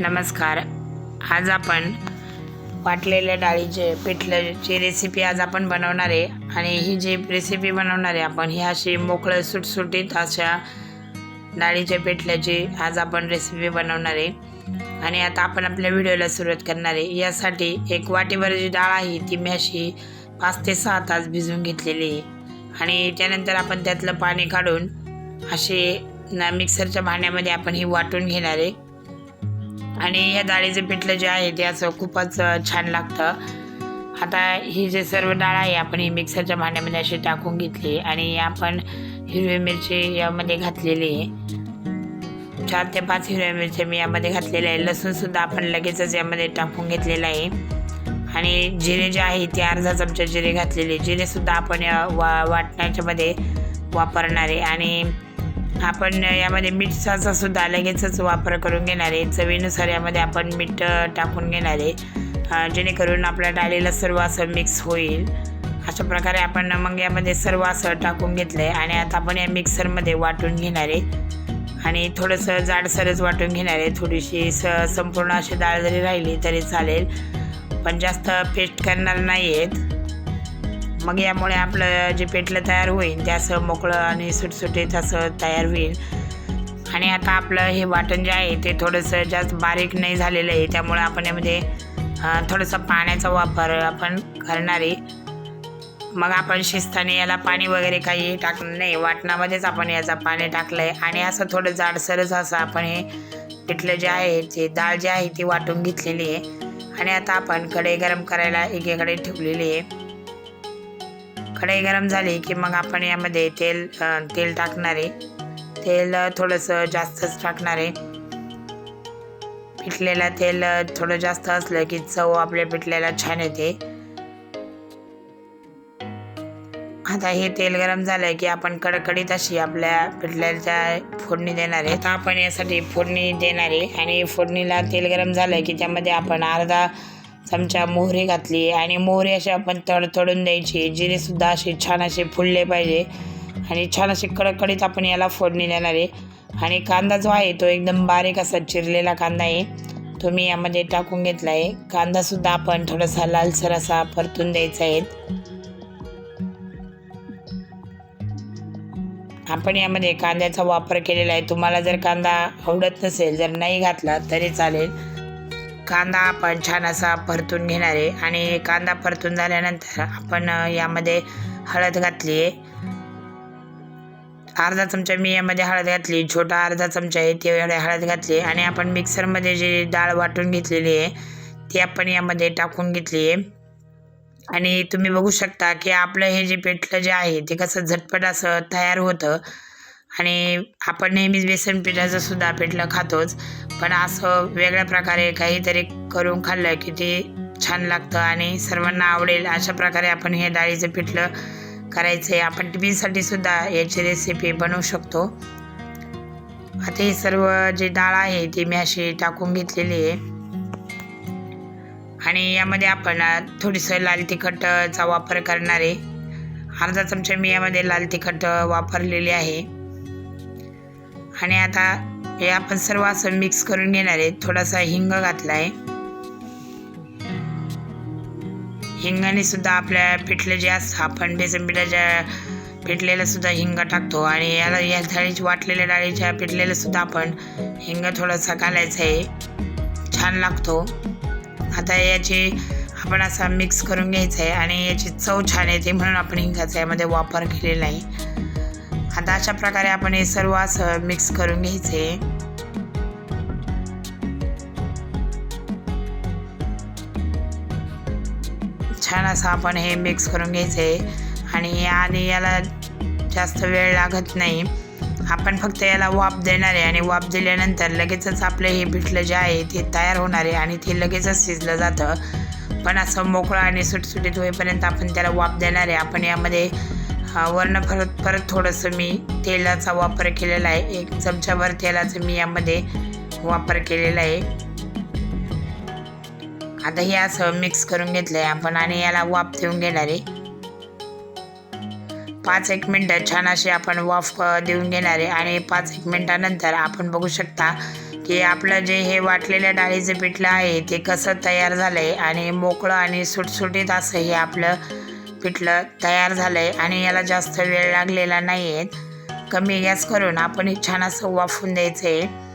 नमस्कार. आज आपण वाटलेल्या डाळीचे पिठल्याची रेसिपी आज आपण बनवणार आहे. आणि ही जी रेसिपी बनवणार आहे आपण ही अशी मोकळं सुटसुटीत अशा डाळीच्या पिठल्याची आज आपण रेसिपी बनवणार आहे. आणि आता आपण आपल्या व्हिडिओला सुरुवात करणार आहे. यासाठी एक वाटीभर जी डाळ आहे ती मी अशी पाच ते सहा तास भिजवून घेतलेली आहे. आणि त्यानंतर आपण त्यातलं पाणी काढून अशी ना मिक्सरच्या भांड्यामध्ये आपण ही वाटून घेणार आहे. आणि या डाळीचं पिठलं जे आहे ते असं खूपच छान लागतं. आता ही जे सर्व डाळ आहे आपण ही मिक्सरच्या भांड्यामध्ये अशी टाकून घेतली आणि आपण हिरवी मिरची यामध्ये घातलेली आहे. चार ते पाच हिरव्या मिरच्या मी यामध्ये घातलेल्या आहे. लसूणसुद्धा आपण लगेचच यामध्ये टाकून घेतलेलं आहे. आणि जिरे जे आहे ते अर्धा चमचा जिरे घातलेले. जिरेसुद्धा आपण या वा वाटण्याच्यामध्ये वापरणार आहे. आणि आपण यामध्ये मीठाचा सुद्धा लगेचच वापर करून घेणार आहे. चवीनुसार यामध्ये आपण मीठ टाकून घेणार आहे. जेणेकरून आपल्या डाळीला सर्व असं मिक्स होईल. अशा प्रकारे आपण मग यामध्ये सर्व असं टाकून घेतलं आहे आणि आता आपण या मिक्सरमध्ये वाटून घेणार आहे. आणि थोडंसं जाडसरच वाटून घेणार आहे. थोडीशी स संपूर्ण अशी डाळ जरी राहिली तरी चालेल. पण जास्त पेस्ट करणार नाही आहेत मग यामुळे आपलं जे पेटलं तयार होईल ते असं मोकळं आणि सुटसुटीत असं तयार होईल. आणि आता आपलं हे वाटण जे आहे ते थोडंसं जास्त बारीक नाही झालेलं आहे. त्यामुळे आपण यामध्ये थोडंसं पाण्याचा वापर आपण करणार आहे. मग आपण शिस्ताने याला पाणी वगैरे काही टाकलं नाही. वाटणामध्येच आपण याचा पाणी टाकलं आहे आणि असं थोडं जाडसरच असं आपण हे पिठलं जे आहे ते डाळ जी आहे ती वाटून घेतलेली आहे. आणि आता आपण कढई गरम करायला एकीकडे ठेवलेली आहे. कढई गरम झाली की मग आपण यामध्ये तेल तेल टाकणार आहे. तेल थोडंसं जास्तच टाकणार आहे. पिठलेलं तेल थोडं जास्त असलं की चव आपल्या पिठल्याला छान येते. आता हे तेल गरम झालं की आपण कडकडीत अशी आपल्या पिठल्याच्या फोडणी देणार आहे. आता आपण यासाठी फोडणी देणार आहे आणि फोडणीला तेल गरम झालं की त्यामध्ये आपण अर्धा चमचा मोहरी घातली आणि मोहरी अशी आपण तडतडून द्यायची. जिरेसुद्धा असे छान असे फुलले पाहिजे. आणि छान असे कडकडीत आपण याला फोडणी देणार आहे. आणि कांदा जो आहे तो एकदम बारीक असा चिरलेला कांदा आहे. तो मी यामध्ये टाकून घेतला आहे कांदासुद्धा आपण थोडासा लालसर असा परतून द्यायचा आहे. आपण यामध्ये कांद्याचा वापर केलेला आहे. तुम्हाला जर कांदा आवडत नसेल जर नाही घातला तरी चालेल. कांदा आपण छान असा परतून घेणार आहे. आणि कांदा परतून झाल्यानंतर आपण यामध्ये हळद घातली आहे अर्धा चमचा मी यामध्ये हळद घातली. छोटा अर्धा चमचा आहे तेवढे हळद घातली. आणि आपण मिक्सरमध्ये जी डाळ वाटून घेतलेली आहे ती आपण यामध्ये टाकून घेतली आहे आणि तुम्ही बघू शकता की आपलं हे जे पेटलं जे आहे ते कसं झटपट असं तयार होतं. आणि आपण नेहमीच बेसन पिठाचं सुद्धा पिठलं खातोच. पण असं वेगळ्या प्रकारे काहीतरी करून खाल्लं की ते छान लागतं आणि सर्वांना आवडेल. अशा प्रकारे आपण हे डाळीचं पिठलं करायचं आहे आपण टिफिनसाठी सुद्धा याची रेसिपी बनवू शकतो. आता ही सर्व जी डाळ आहे ती मी अशी टाकून घेतलेली आहे. आणि यामध्ये आपण थोडीसं लाल तिखटचा वापर करणार आहे. अर्धा चमचा मी यामध्ये लाल तिखट वापरलेली आहे. आणि आता हे आपण सर्व असं मिक्स करून घेणार आहे. थोडासा हिंग घातला आहे हिंगाने सुद्धा आपल्या पिठले जे असतं आपण बेसन पिठाच्या पिठलेलं सुद्धा हिंग टाकतो आणि याला या थाळीच्या वाटलेल्या डाळीच्या पिठलेलं सुद्धा आपण हिंग थोडासा घालायचा आहे. छान लागतो. आता याची आपण असा मिक्स करून घ्यायचं आहे आणि याची चव छान येते म्हणून आपण हिंगाचा यामध्ये वापर केलेला आहे. आता अशा प्रकारे आपण हे सर्व असं मिक्स करून घ्यायचे. छान असं आपण हे मिक्स करून घ्यायचे. आणि आणि याला जास्त वेळ लागत नाही. आपण फक्त याला वाफ देणार आहे आणि वाफ दिल्यानंतर लगेचच आपलं हे पिठलं जे आहे ते तयार होणार आहे आणि ते लगेचच शिजलं जातं. पण असं मोकळं आणि सुटसुटीत होईपर्यंत आपण त्याला वाफ देणार आहे. आपण यामध्ये हा वर्ण परत परत थोडंसं मी तेलाचा वापर केलेला आहे. एक चमचाभर तेलाचा मी यामध्ये वापर केलेला आहे. आता हे असं मिक्स करून घेतलं आहे आपण आणि याला वाफ देऊन घेणार आहे. पाच एक मिनटं छान अशी आपण वाफ देऊन घेणार आहे आणि पाच एक मिनटानंतर आपण बघू शकता की आपलं जे हे वाटलेल्या डाळीचं पिठलं आहे ते कसं तयार झालं आहे आणि मोकळं आणि सुटसुटीत असं हे आपलं पिठलं तयार झालं आहे आणि याला जास्त वेळ लागलेला नाही आहे कमी गॅस करून आपण हे छान असं वाफून द्यायचं आहे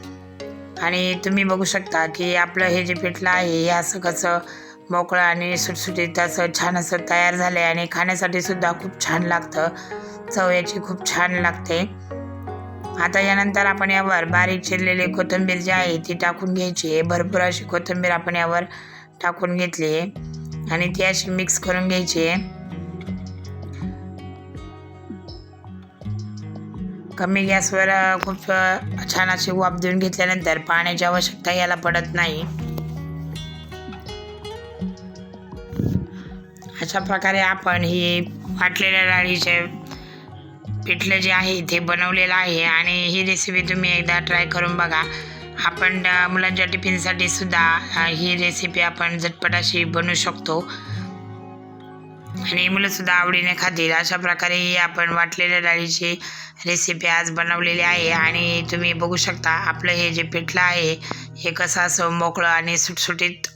आणि तुम्ही बघू शकता की आपलं हे जे पिठलं आहे हे असं कसं मोकळं आणि सुटसुटीत असं छान असं तयार झालं आहे आणि खाण्यासाठी सुद्धा खूप छान लागतं. चव याची खूप छान लागते. आता यानंतर आपण यावर बारीक चिरलेली कोथिंबीर जी आहे ती टाकून घ्यायची आहे. भरपूर अशी कोथिंबीर आपण यावर टाकून घेतली आहे. आणि ती अशी मिक्स करून घ्यायची आहे. कमी गॅसवर खूप छान अशी वाफ देऊन घेतल्यानंतर पाण्याची आवश्यकता याला पडत नाही. अशा प्रकारे आपण ही वाटलेल्या डाळीचे पिठलं जे आहे ते बनवलेलं आहे आणि ही रेसिपी तुम्ही एकदा ट्राय करून बघा. आपण मुलांच्या टिफिनसाठी सुद्धा ही रेसिपी आपण झटपट अशी बनवू शकतो. आणि मुलंसुद्धा आवडीने खातील. अशा प्रकारे आपण वाटलेल्या डाळीची रेसिपी आज बनवलेली आहे आणि तुम्ही बघू शकता आपलं हे जे पिठलं आहे हे कसं असं मोकळं आणि सुटसुटीत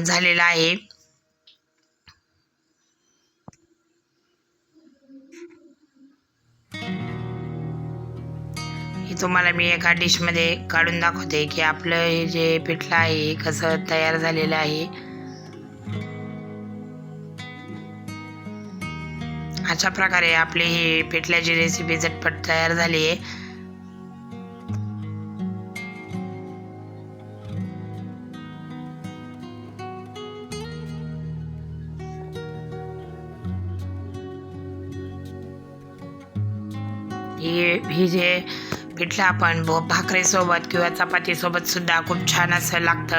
झालेलं आहे. हे तुम्हाला मी एका डिशमध्ये काढून दाखवते की आपलं हे जे पिठलं आहे हे कसं तयार झालेलं आहे. अशा प्रकारे आपली ही पिठल्याची रेसिपी झटपट तयार झाली आहे. ही ही जे पिठलं आपण भाकरीसोबत किंवा चपातीसोबत सुद्धा खूप छान असं लागतं.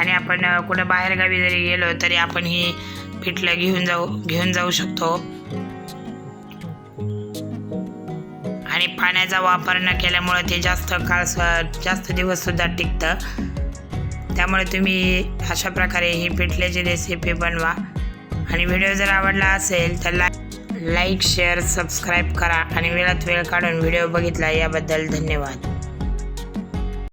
आणि आपण कुठं बाहेरगावी जरी गेलो तरी आपण ही पिठलं घेऊन जाऊ घेऊन जाऊ शकतो. आणि पाण्याचा वापर न केल्यामुळे ते जास्त काळ स- जास्त दिवससुद्धा टिकतं. त्यामुळे तुम्ही अशा प्रकारे ही पिठल्याची रेसिपी बनवा. आणि व्हिडिओ जर आवडला असेल तर ला लाईक शेअर सबस्क्राईब करा. आणि वेळात वेळ काढून व्हिडिओ बघितला याबद्दल धन्यवाद.